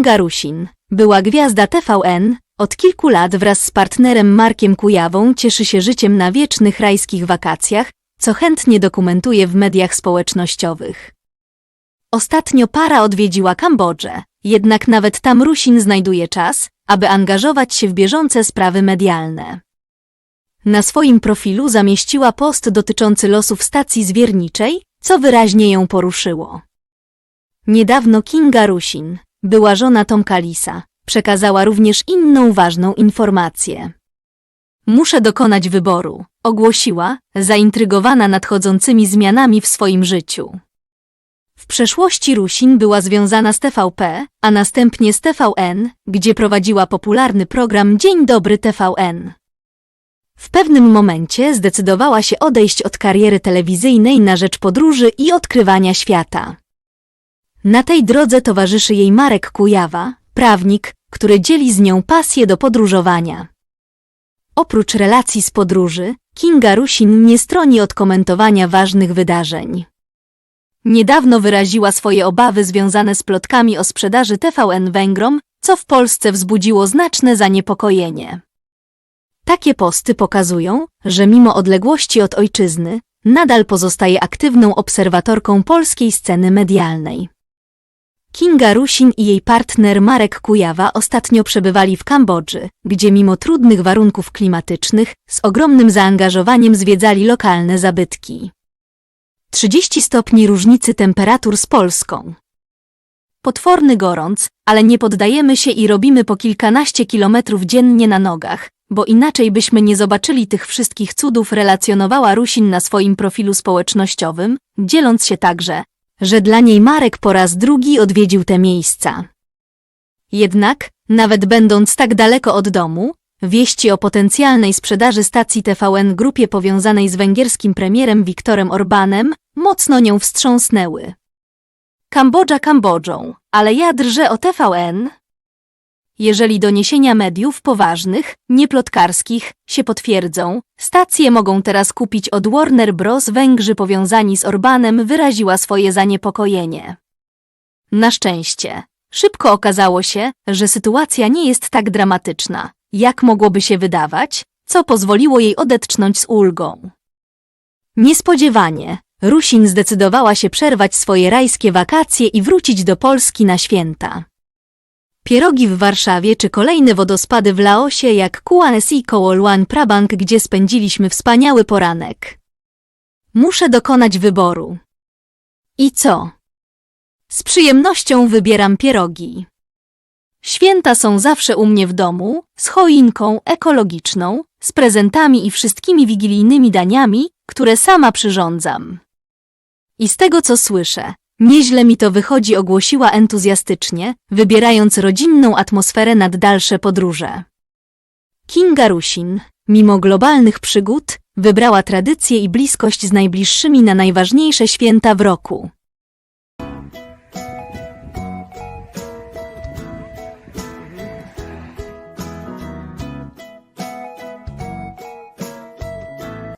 Kinga Rusin, była gwiazda TVN, od kilku lat wraz z partnerem Markiem Kujawą cieszy się życiem na wiecznych rajskich wakacjach, co chętnie dokumentuje w mediach społecznościowych. Ostatnio para odwiedziła Kambodżę, jednak nawet tam Rusin znajduje czas, aby angażować się w bieżące sprawy medialne. Na swoim profilu zamieściła post dotyczący losów stacji zwierniczej, co wyraźnie ją poruszyło. Niedawno Kinga Rusin, była żona Tomka Lisa, przekazała również inną ważną informację. Muszę dokonać wyboru, ogłosiła, zaintrygowana nadchodzącymi zmianami w swoim życiu. W przeszłości Rusin była związana z TVP, a następnie z TVN, gdzie prowadziła popularny program Dzień Dobry TVN. W pewnym momencie zdecydowała się odejść od kariery telewizyjnej na rzecz podróży i odkrywania świata. Na tej drodze towarzyszy jej Marek Kujawa, prawnik, który dzieli z nią pasję do podróżowania. Oprócz relacji z podróży, Kinga Rusin nie stroni od komentowania ważnych wydarzeń. Niedawno wyraziła swoje obawy związane z plotkami o sprzedaży TVN Węgrom, co w Polsce wzbudziło znaczne zaniepokojenie. Takie posty pokazują, że mimo odległości od ojczyzny, nadal pozostaje aktywną obserwatorką polskiej sceny medialnej. Kinga Rusin i jej partner Marek Kujawa ostatnio przebywali w Kambodży, gdzie mimo trudnych warunków klimatycznych z ogromnym zaangażowaniem zwiedzali lokalne zabytki. 30 stopni różnicy temperatur z Polską. Potworny gorąc, ale nie poddajemy się i robimy po kilkanaście kilometrów dziennie na nogach, bo inaczej byśmy nie zobaczyli tych wszystkich cudów, relacjonowała Rusin na swoim profilu społecznościowym, dzieląc się także, że dla niej Marek po raz drugi odwiedził te miejsca. Jednak, nawet będąc tak daleko od domu, wieści o potencjalnej sprzedaży stacji TVN grupie powiązanej z węgierskim premierem Viktorem Orbanem mocno nią wstrząsnęły. Kambodża Kambodżą, ale ja drżę o TVN. Jeżeli doniesienia mediów poważnych, nieplotkarskich, się potwierdzą, stacje mogą teraz kupić od Warner Bros. Węgrzy powiązani z Orbanem wyraziła swoje zaniepokojenie. Na szczęście, szybko okazało się, że sytuacja nie jest tak dramatyczna, jak mogłoby się wydawać, co pozwoliło jej odetchnąć z ulgą. Niespodziewanie, Rusin zdecydowała się przerwać swoje rajskie wakacje i wrócić do Polski na święta. Pierogi w Warszawie czy kolejne wodospady w Laosie jak Kuanesi koło Luan Prabang, gdzie spędziliśmy wspaniały poranek. Muszę dokonać wyboru. I co? Z przyjemnością wybieram pierogi. Święta są zawsze u mnie w domu, z choinką ekologiczną, z prezentami i wszystkimi wigilijnymi daniami, które sama przyrządzam. I z tego co słyszę, nieźle mi to wychodzi, ogłosiła entuzjastycznie, wybierając rodzinną atmosferę nad dalsze podróże. Kinga Rusin, mimo globalnych przygód, wybrała tradycję i bliskość z najbliższymi na najważniejsze święta w roku.